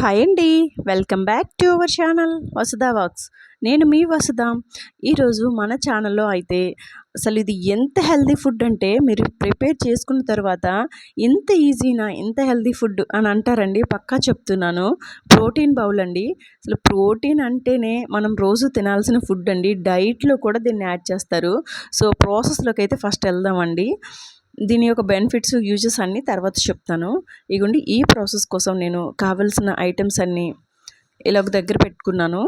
Hi అండి. Welcome back to our channel Vasudha wax. నేను మీ వసుద ఈరోజు మన ఛానల్లో అయితే అసలు ఇది ఎంత హెల్దీ ఫుడ్ అంటే మీరు ప్రిపేర్ చేసుకున్న తర్వాత ఎంత ఈజీనా ఎంత హెల్దీ ఫుడ్ అని అంటారండి. పక్కా చెప్తున్నాను. ప్రోటీన్ బౌల్ అండి. అసలు ప్రోటీన్ అంటేనే మనం రోజు తినాల్సిన ఫుడ్ అండి. డైట్లో కూడా దీన్ని యాడ్ చేస్తారు. సో ప్రాసెస్లోకి అయితే ఫస్ట్ వెళ్దామండి. దీని యొక్క బెనిఫిట్స్ యూజెస్ అన్నీ తర్వాత చెప్తాను. ఇగుండి ఈ ప్రాసెస్ కోసం నేను కావలసిన ఐటమ్స్ అన్నీ ఇలా ఒక దగ్గర పెట్టుకున్నాను.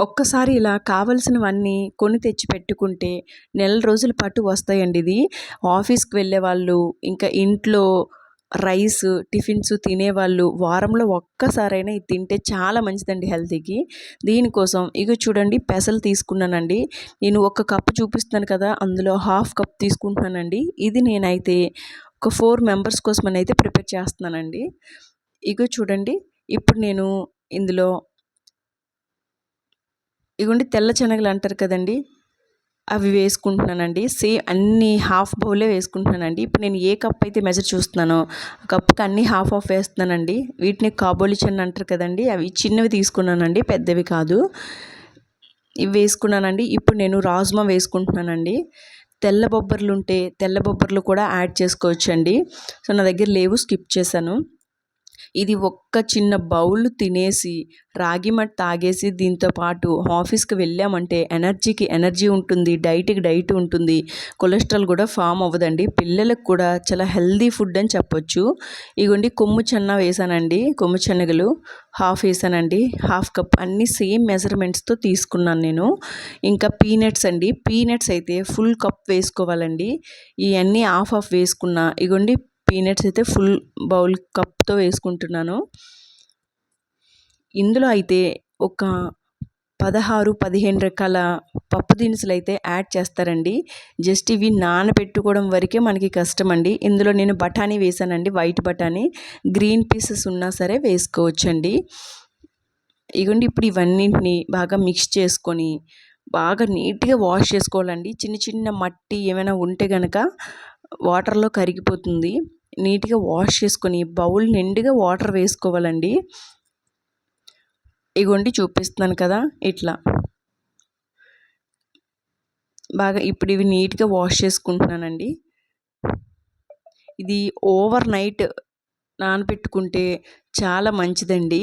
ఒక్కసారి ఇలా కావలసినవన్నీ కొని తెచ్చి పెట్టుకుంటే నెల రోజుల పాటు వస్తాయండి ఇది. ఆఫీస్కి వెళ్ళే వాళ్ళు ఇంకా ఇంట్లో రైస్ టిఫిన్స్ తినేవాళ్ళు వారంలో ఒక్కసారైనా ఇది తింటే చాలా మంచిదండి హెల్తీకి. దీనికోసం ఇక చూడండి పెసలు తీసుకున్నానండి. నేను ఒక కప్ చూపిస్తున్నాను కదా అందులో హాఫ్ కప్ తీసుకుంటున్నానండి. ఇది నేనైతే ఒక ఫోర్ మెంబర్స్ కోసం అయితే ప్రిపేర్ చేస్తున్నానండి. ఇగో చూడండి ఇప్పుడు నేను ఇందులో ఇగోండి తెల్ల శనగలు అంటారు కదండి. అవి వేసుకుంటున్నానండి. సేమ్ అన్ని హాఫ్ బౌలే వేసుకుంటున్నానండి. ఇప్పుడు నేను ఏ కప్ అయితే మెజర్ చూస్తున్నానో కప్పుకి కప్కి అన్ని హాఫ్ హాఫ్ వేస్తున్నానండి. వీటిని కాబోలిచన్ అంటారు కదండి అవి చిన్నవి తీసుకున్నానండి పెద్దవి కాదు. ఇవి వేసుకున్నానండి. ఇప్పుడు నేను రాజ్మా వేసుకుంటున్నానండి. తెల్ల బొబ్బర్లు ఉంటే తెల్ల బొబ్బర్లు కూడా యాడ్ చేసుకోవచ్చండి. సో నా దగ్గర లేవు స్కిప్ చేశాను. ఇది ఒక్క చిన్న బౌల్ తినేసి రాగి మట్టి తాగేసి దీంతో పాటు ఆఫీస్కి వెళ్ళామంటే ఎనర్జీకి ఎనర్జీ ఉంటుంది డైట్కి డైట్ ఉంటుంది. కొలెస్ట్రాల్ కూడా ఫామ్ అవ్వదండి. పిల్లలకు కూడా చాలా హెల్దీ ఫుడ్ అని చెప్పొచ్చు. ఇగోండి కొమ్ము చెన్న వేసానండి కొమ్ము చెన్నగలు హాఫ్ వేసానండి హాఫ్ కప్ అన్నీ సేమ్ మెజర్మెంట్స్తో తీసుకున్నాను నేను. ఇంకా పీనట్స్ అండి. పీనట్స్ అయితే ఫుల్ కప్ వేసుకోవాలండి. ఇవన్నీ హాఫ్ హాఫ్ వేసుకున్నా. ఇగోండి పీనట్స్ అయితే ఫుల్ బౌల్ కప్తో వేసుకుంటున్నాను. ఇందులో అయితే ఒక పదహారు పదిహేను రకాల పప్పు దినుసులు అయితే యాడ్ చేస్తారండి. జస్ట్ ఇవి నానబెట్టుకోవడం వరకే మనకి కష్టం అండి ఇందులో నేను బఠానీ వేసానండి వైట్ బఠానీ. గ్రీన్ పీసెస్ ఉన్నా సరే వేసుకోవచ్చండి. ఇగోండి ఇప్పుడు ఇవన్నింటిని బాగా మిక్స్ చేసుకొని బాగా నీట్గా వాష్ చేసుకోవాలండి. చిన్న చిన్న మట్టి ఏమైనా ఉంటే కనుక వాటర్లో కరిగిపోతుంది. నీట్గా వాష్ చేసుకొని బౌల్ నిండుగా వాటర్ వేసుకోవాలండి. ఇగోండి చూపిస్తున్నాను కదా ఇట్లా. బాగా ఇప్పుడు ఇవి నీట్గా వాష్ చేసుకుంటున్నానండి. ఇది ఓవర్ నైట్ నానబెట్టుకుంటే చాలా మంచిదండి.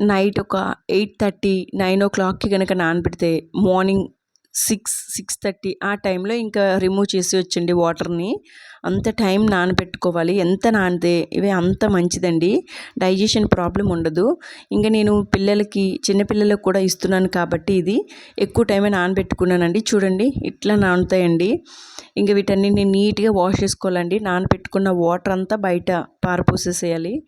నైట్ ఒక ఎయిట్ థర్టీ నైన్ ఓ క్లాక్కి కనుక నానబెడితే మార్నింగ్ సిక్స్ సిక్స్ థర్టీ ఆ టైంలో ఇంకా రిమూవ్ చేసి వచ్చండి వాటర్ని. అంత టైం నానబెట్టుకోవాలి. ఎంత నానితే ఇవి అంత మంచిదండి. డైజెషన్ ప్రాబ్లం ఉండదు. ఇంకా నేను పిల్లలకి చిన్నపిల్లలకు కూడా ఇస్తున్నాను కాబట్టి ఇది ఎక్కువ టైమే నానబెట్టుకున్నానండి. చూడండి ఇట్లా నానుతాయండి. ఇంకా వీటన్నిటిని నీట్గా వాష్ చేసుకోవాలండి. నానబెట్టుకున్న వాటర్ అంతా బయట పారపోసేసేయాలి.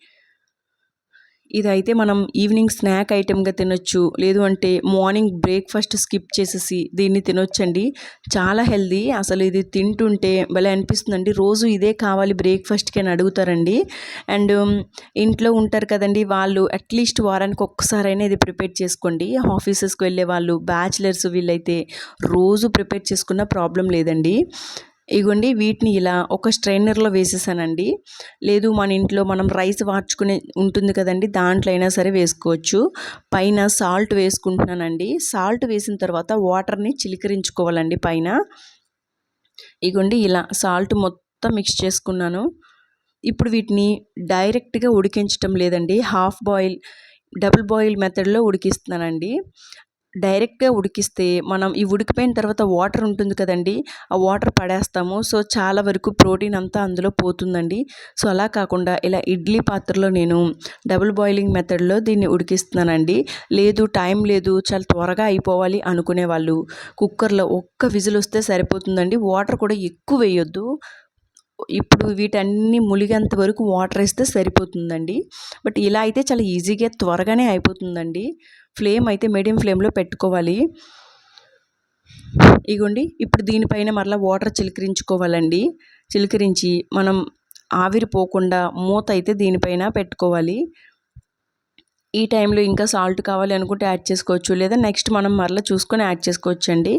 ఇదైతే మనం ఈవినింగ్ స్నాక్ ఐటెంగా తినొచ్చు. లేదు అంటే మార్నింగ్ బ్రేక్ఫాస్ట్ స్కిప్ చేసేసి దీన్ని తినొచ్చండి. చాలా హెల్దీ అసలు ఇది తింటుంటే భలే అనిపిస్తుందండి. రోజు ఇదే కావాలి బ్రేక్ఫాస్ట్కి అని అడుగుతారండి. అండ్ ఇంట్లో ఉంటారు కదండి వాళ్ళు అట్లీస్ట్ వారానికి ఒక్కసారైనా ఇది ప్రిపేర్ చేసుకోండి. ఆఫీసెస్కి వెళ్ళే వాళ్ళు బ్యాచిలర్స్ వీళ్ళైతే రోజు ప్రిపేర్ చేసుకున్న ప్రాబ్లం లేదండి. ఇగోండి వీటిని ఇలా ఒక స్ట్రైనర్లో వేసేసానండి. లేదు మన ఇంట్లో మనం రైస్ వార్చుకునే ఉంటుంది కదండి దాంట్లో అయినా సరే వేసుకోవచ్చు. పైన సాల్ట్ వేసుకుంటున్నానండి. సాల్ట్ వేసిన తర్వాత వాటర్ని చిలికరించుకోవాలండి పైన. ఇగోండి ఇలా సాల్ట్ మొత్తం మిక్స్ చేసుకున్నాను. ఇప్పుడు వీటిని డైరెక్ట్గా ఉడికించటం లేదండి. హాఫ్ బాయిల్ డబుల్ బాయిల్ మెథడ్లో ఉడికిస్తున్నానండి. డైరెక్ట్గా ఉడికిస్తే మనం ఈ ఉడికిపోయిన తర్వాత వాటర్ ఉంటుంది కదండి ఆ వాటర్ పడేస్తాము. సో చాలా వరకు ప్రోటీన్ అంతా అందులో పోతుందండి. సో అలా కాకుండా ఇలా ఇడ్లీ పాత్రలో నేను డబుల్ బాయిలింగ్ మెథడ్లో దీన్ని ఉడికిస్తున్నానండి. లేదు టైం లేదు చాలా త్వరగా అయిపోవాలి అనుకునే వాళ్ళు కుక్కర్లో ఒక్క విజిల్ వస్తే సరిపోతుందండి. వాటర్ కూడా ఎక్కువ వేయొద్దు. ఇప్పుడు వీటన్ని ములిగేంత వరకు వాటర్ వేస్తే సరిపోతుందండి. బట్ ఇలా అయితే చాలా ఈజీగా త్వరగానే అయిపోతుందండి. ఫ్లేమ్ అయితే మీడియం ఫ్లేమ్లో పెట్టుకోవాలి. ఇగోండి ఇప్పుడు దీనిపైన మరలా వాటర్ చిలికరించుకోవాలండి. చిలికరించి మనం ఆవిరిపోకుండా మూత అయితే దీనిపైన పెట్టుకోవాలి. ఈ టైంలో ఇంకా సాల్ట్ కావాలి అనుకుంటే యాడ్ చేసుకోవచ్చు. లేదా నెక్స్ట్ మనం మరలా చూసుకొని యాడ్ చేసుకోవచ్చు అండి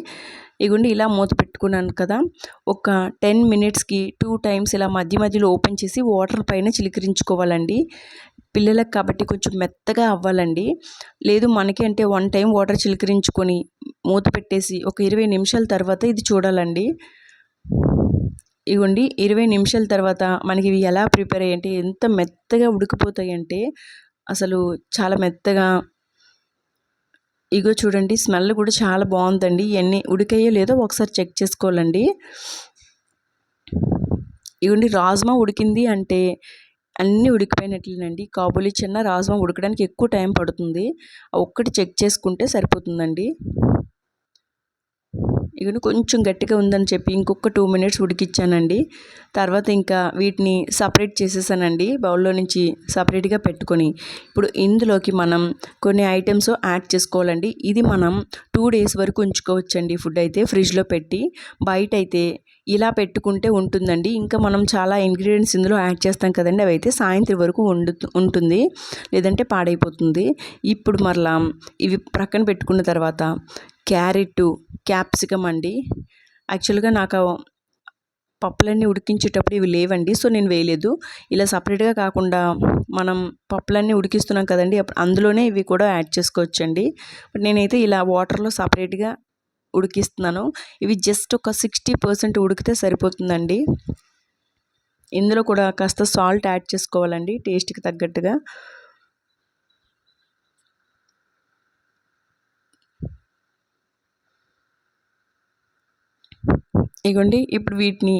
ఇగుండి ఇలా మూత పెట్టుకున్నాను కదా. ఒక టెన్ మినిట్స్కి టూ టైమ్స్ ఇలా మధ్య మధ్యలో ఓపెన్ చేసి వాటర్ పైన చిలికరించుకోవాలండి. పిల్లలకు కాబట్టి కొంచెం మెత్తగా అవ్వాలండి. లేదు మనకి అంటే వన్ టైం వాటర్ చిలకరించుకొని మూత పెట్టేసి ఒక ఇరవై నిమిషాల తర్వాత ఇది చూడాలండి. ఇవ్వండి ఇరవై నిమిషాల తర్వాత మనకి ఇవి ఎలా ప్రిపేర్ అయ్యంటే ఎంత మెత్తగా ఉడికిపోతాయి అంటే అసలు చాలా మెత్తగా ఇగో చూడండి స్మెల్ కూడా చాలా బాగుందండి. ఇవన్నీ ఉడికాయో లేదో ఒకసారి చెక్ చేసుకోవాలండి. ఇవ్వండి రాజ్మా ఉడికింది అంటే అన్నీ ఉడికిపోయినట్లేనండి. కాబూలి చిన్న రాజ్మా ఉడకడానికి ఎక్కువ టైం పడుతుంది. ఒక్కటి చెక్ చేసుకుంటే సరిపోతుందండి. ఇవి కొంచెం గట్టిగా ఉందని చెప్పి ఇంకొక టూ మినిట్స్ ఉడికిచ్చానండి. తర్వాత ఇంకా వీటిని సపరేట్ చేసేసానండి. బౌల్లో నుంచి సపరేట్గా పెట్టుకొని. ఇప్పుడు ఇందులోకి మనం కొన్ని ఐటమ్స్ యాడ్ చేసుకోవాలండి. ఇది మనం టూ డేస్ వరకు ఉంచుకోవచ్చండి ఫుడ్ అయితే ఫ్రిడ్జ్లో పెట్టి. బయట అయితే ఇలా పెట్టుకుంటే ఉంటుందండి. ఇంకా మనం చాలా ఇంగ్రీడియంట్స్ ఇందులో యాడ్ చేస్తాం కదండి. అవి అయితే సాయంత్రం వరకు ఉండు ఉంటుంది. లేదంటే పాడైపోతుంది. ఇప్పుడు మరలా ఇవి ప్రక్కన పెట్టుకున్న తర్వాత క్యారెట్ క్యాప్సికమ్ అండి. యాక్చువల్గా నాకు పప్పులన్నీ ఉడికించేటప్పుడు ఇవి లేవండి సో నేను వేయలేదు. ఇలా సపరేట్గా కాకుండా మనం పప్పులన్నీ ఉడికిస్తున్నాం కదండి అందులోనే ఇవి కూడా యాడ్ చేసుకోవచ్చండి. బట్ నేనైతే ఇలా వాటర్లో సపరేట్గా ఉడికిస్తున్నాను. ఇవి జస్ట్ ఒక సిక్స్టీ పర్సెంట్ ఉడికితే సరిపోతుందండి. ఇందులో కూడా కాస్త సాల్ట్ యాడ్ చేసుకోవాలండి టేస్ట్కి తగ్గట్టుగా. ఇగోండి ఇప్పుడు వీటిని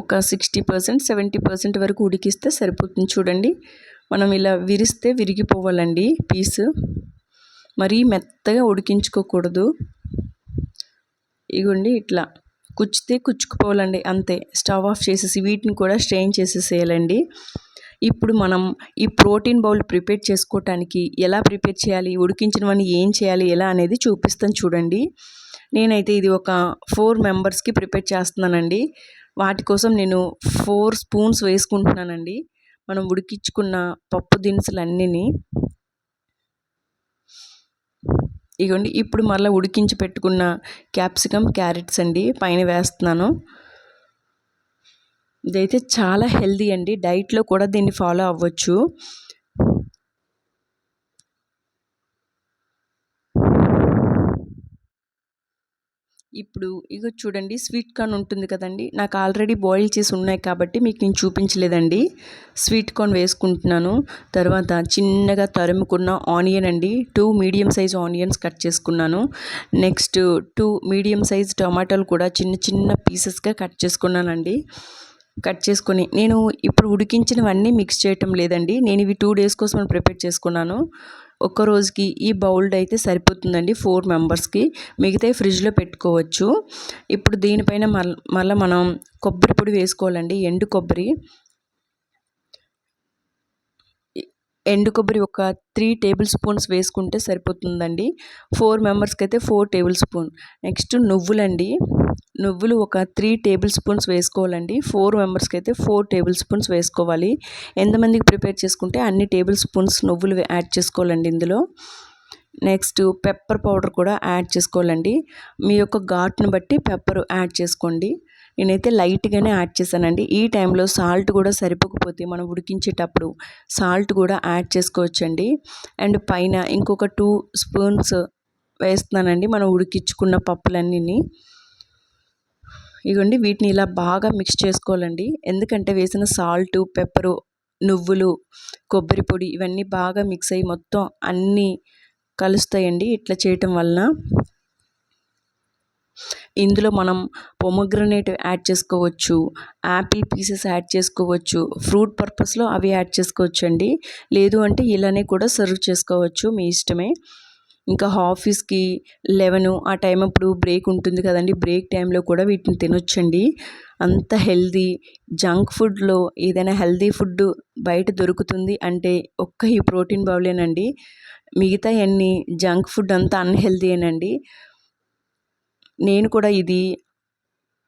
ఒక సిక్స్టీ పర్సెంట్ సెవెంటీ పర్సెంట్ వరకు ఉడికిస్తే సరిపోతుంది. చూడండి మనం ఇలా విరిస్తే విరిగిపోవాలండి పీసు. మరీ మెత్తగా ఉడికించుకోకూడదు. ఇగోండి ఇట్లా కుచ్చితే కుచ్చుకుపోవాలండి అంతే. స్టవ్ ఆఫ్ చేసేసి వీటిని కూడా స్ట్రెయిన్ చేసేసేయాలండి. ఇప్పుడు మనం ఈ ప్రోటీన్ బౌల్ ప్రిపేర్ చేసుకోవటానికి ఎలా ప్రిపేర్ చేయాలి ఉడికించినవన్నీ ఏం చేయాలి ఎలా అనేది చూపిస్తాను చూడండి. నేనైతే ఇది ఒక ఫోర్ మెంబర్స్కి ప్రిపేర్ చేస్తున్నానండి. వాటి కోసం నేను ఫోర్ స్పూన్స్ వేసుకుంటున్నానండి. మనం ఉడికించుకున్న పప్పు దినుసులన్నీ ఇగోండి ఇప్పుడు మళ్ళీ ఉడికించి పెట్టుకున్న క్యాప్సికమ్ క్యారెట్స్ అండి పైన వేస్తున్నాను. ఇదైతే చాలా హెల్దీ అండి. డైట్లో కూడా దీన్ని ఫాలో అవ్వచ్చు. ఇప్పుడు ఇక చూడండి స్వీట్ కార్న్ ఉంటుంది కదండి. నాకు ఆల్రెడీ బాయిల్ చేసి ఉన్నాయి కాబట్టి మీకు నేను చూపించలేదండి. స్వీట్ కార్న్ వేసుకుంటున్నాను. తర్వాత చిన్నగా తరుముకున్న ఆనియన్ అండి. Two medium size onions cut చేసుకున్నాను. నెక్స్ట్ టూ మీడియం సైజ్ టమాటాలు కూడా చిన్న చిన్న పీసెస్గా కట్ చేసుకున్నానండి. కట్ చేసుకొని నేను ఇప్పుడు ఉడికించినవన్నీ మిక్స్ చేయటం లేదండి. నేను ఇవి టూ డేస్ కోసం ప్రిపేర్ చేసుకున్నాను. ఒక్క రోజుకి ఈ బౌల్డ్ అయితే సరిపోతుందండి ఫోర్ మెంబర్స్కి. మిగతా ఫ్రిడ్జ్లో పెట్టుకోవచ్చు. ఇప్పుడు దీనిపైన మళ్ళీ మనం కొబ్బరి పొడి వేసుకోవాలండి. ఎండు కొబ్బరి. ఎండు కొబ్బరి ఒక త్రీ టేబుల్ స్పూన్స్ వేసుకుంటే సరిపోతుందండి. ఫోర్ మెంబర్స్కి అయితే ఫోర్ టేబుల్ స్పూన్. నెక్స్ట్ నువ్వులండి. నువ్వులు ఒక త్రీ టేబుల్ స్పూన్స్ వేసుకోవాలండి. ఫోర్ మెంబర్స్కి అయితే ఫోర్ టేబుల్ స్పూన్స్ వేసుకోవాలి. ఎంతమందికి ప్రిపేర్ చేసుకుంటే అన్ని టేబుల్ స్పూన్స్ నువ్వులు యాడ్ చేసుకోవాలండి ఇందులో. నెక్స్ట్ పెప్పర్ పౌడర్ కూడా యాడ్ చేసుకోవాలండి. మీ యొక్క ఘాట్ని బట్టి పెప్పర్ యాడ్ చేసుకోండి. నేనైతే లైట్గానే యాడ్ చేశానండి. ఈ టైంలో సాల్ట్ కూడా సరిపోకపోతే మనం ఉడికించేటప్పుడు సాల్ట్ కూడా యాడ్ చేసుకోవచ్చండి. అండ్ పైన ఇంకొక టూ స్పూన్స్ వేస్తున్నానండి. మనం ఉడికించుకున్న పప్పులన్నీ ఇగోండి వీటిని ఇలా బాగా మిక్స్ చేసుకోవాలండి. ఎందుకంటే వేసిన సాల్ట్ పెప్పరు నువ్వులు కొబ్బరి పొడి ఇవన్నీ బాగా మిక్స్ అయ్యి మొత్తం అన్నీ కలుస్తాయండి ఇట్లా చేయటం వలన. ఇందులో మనం పొమగ్రనేట్ యాడ్ చేసుకోవచ్చు యాపిల్ పీసెస్ యాడ్ చేసుకోవచ్చు ఫ్రూట్ పర్పస్లో అవి యాడ్ చేసుకోవచ్చు అండి లేదు అంటే ఇలానే కూడా సర్వ్ చేసుకోవచ్చు మీ ఇష్టమే. ఇంకా ఆఫీస్కి లెవెన్ ఆ టైం అప్పుడు బ్రేక్ ఉంటుంది కదండి బ్రేక్ టైంలో కూడా వీటిని తినొచ్చండి. అంత హెల్దీ జంక్ ఫుడ్లో ఏదైనా హెల్దీ ఫుడ్ బయట దొరుకుతుంది అంటే ఒక్క ఈ ప్రోటీన్ బౌలేనండి. మిగతా అన్ని జంక్ ఫుడ్ అంతా అన్హెల్దీయేనండి నేను కూడా ఇది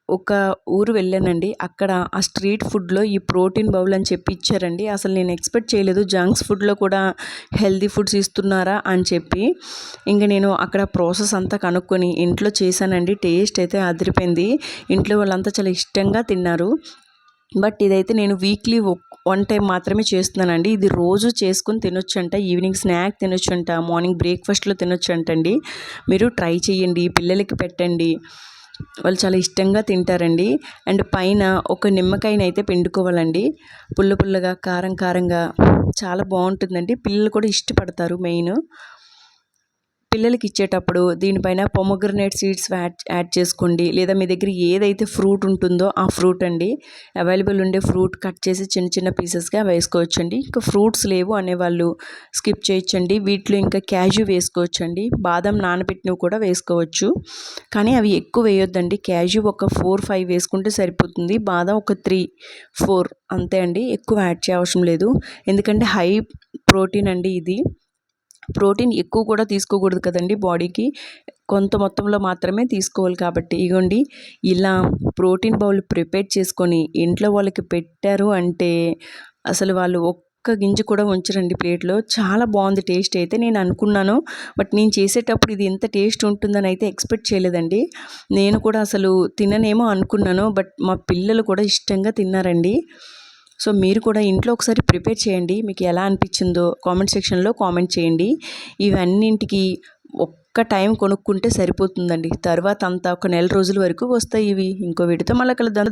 ఒక ఊరు వెళ్ళానండి. అక్కడ ఆ స్ట్రీట్ ఫుడ్లో ఈ ప్రోటీన్ బౌల్ అని చెప్పి ఇచ్చారండి. అసలు నేను ఎక్స్పెక్ట్ చేయలేదు. జంక్స్ ఫుడ్లో కూడా హెల్దీ ఫుడ్స్ ఇస్తున్నారా అని చెప్పి ఇంకా నేను అక్కడ ప్రాసెస్ అంతా కనుక్కొని ఇంట్లో చేశానండి. టేస్ట్ అయితే అదిరిపోయింది. ఇంట్లో వాళ్ళంతా చాలా ఇష్టంగా తిన్నారు. బట్ ఇదైతే నేను వీక్లీ వన్ టైం మాత్రమే చేస్తున్నానండి. ఇది రోజు చేసుకుని తినొచ్చంట ఈవినింగ్ స్నాక్ తినొచ్చంట మార్నింగ్ బ్రేక్ఫాస్ట్లో తినొచ్చంటండి. మీరు ట్రై చేయండి పిల్లలకి పెట్టండి. వాళ్ళు చాలా ఇష్టంగా తింటారండి. అండ్ పైన ఒక నిమ్మకాయని అయితే పిండుకోవాలండి. పుల్ల పుల్లగా కారం కారంగా చాలా బాగుంటుందండి. పిల్లలు కూడా ఇష్టపడతారు మెయిన్. పిల్లలకి ఇచ్చేటప్పుడు దీనిపైన పొమోగ్రనేట్ సీడ్స్ యాడ్ యాడ్ చేసుకోండి. లేదా మీ దగ్గర ఏదైతే ఫ్రూట్ ఉంటుందో ఆ ఫ్రూట్ అండి అవైలబుల్ ఉండే ఫ్రూట్ కట్ చేసి చిన్న చిన్న పీసెస్గా వేసుకోవచ్చండి. ఇంకా ఫ్రూట్స్ లేవు అనేవాళ్ళు స్కిప్ చేయొచ్చండి. వీటిలో ఇంకా క్యాజు వేసుకోవచ్చండి. బాదం నానబెట్టినవి కూడా వేసుకోవచ్చు. కానీ అవి ఎక్కువ వేయొద్దండి. క్యాజు ఒక ఫోర్ ఫైవ్ వేసుకుంటే సరిపోతుంది. బాదం ఒక త్రీ ఫోర్ అంతే అండి. ఎక్కువ యాడ్ చేయవసరం లేదు. ఎందుకంటే హై ప్రోటీన్ అండి ఇది. ప్రోటీన్ ఎక్కువ కూడా తీసుకోకూడదు కదండి బాడీకి. కొంత మొత్తంలో మాత్రమే తీసుకోవాలి కాబట్టి. ఇగోండి ఇలా ప్రోటీన్ బౌల్ ప్రిపేర్ చేసుకొని ఇంట్లో వాళ్ళకి పెట్టారు అంటే అసలు వాళ్ళు ఒక్క గింజ కూడా ఉంచరండి ప్లేట్లో. చాలా బాగుంది టేస్ట్ అయితే నేను అనుకున్నాను. బట్ నేను చేసేటప్పుడు ఇది ఎంత టేస్ట్ ఉంటుందని అయితే ఎక్స్పెక్ట్ చేయలేదండి. నేను కూడా అసలు తిననేమో అనుకున్నాను. బట్ మా పిల్లలు కూడా ఇష్టంగా తిన్నారండి. సో మీరు కూడా ఇంట్లో ఒకసారి ప్రిపేర్ చేయండి. మీకు ఎలా అనిపించిందో కామెంట్ సెక్షన్లో కామెంట్ చేయండి. ఇవన్నింటికి ఒక్క టైం కొనుక్కుంటే సరిపోతుందండి. తర్వాత అంతా ఒక నెల రోజుల వరకు వస్తాయి ఇవి. ఇంకో వీడితో మళ్ళీ కలుద్దాం.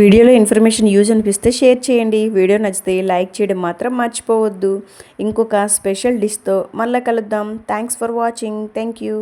వీడియోలో ఇన్ఫర్మేషన్ యూజ్ అనిపిస్తే షేర్ చేయండి. వీడియో నచ్చితే లైక్ చేయడం మాత్రం మర్చిపోవద్దు. ఇంకొక స్పెషల్ డిష్తో మళ్ళీ కలుద్దాం. Thanks for watching. Thank you.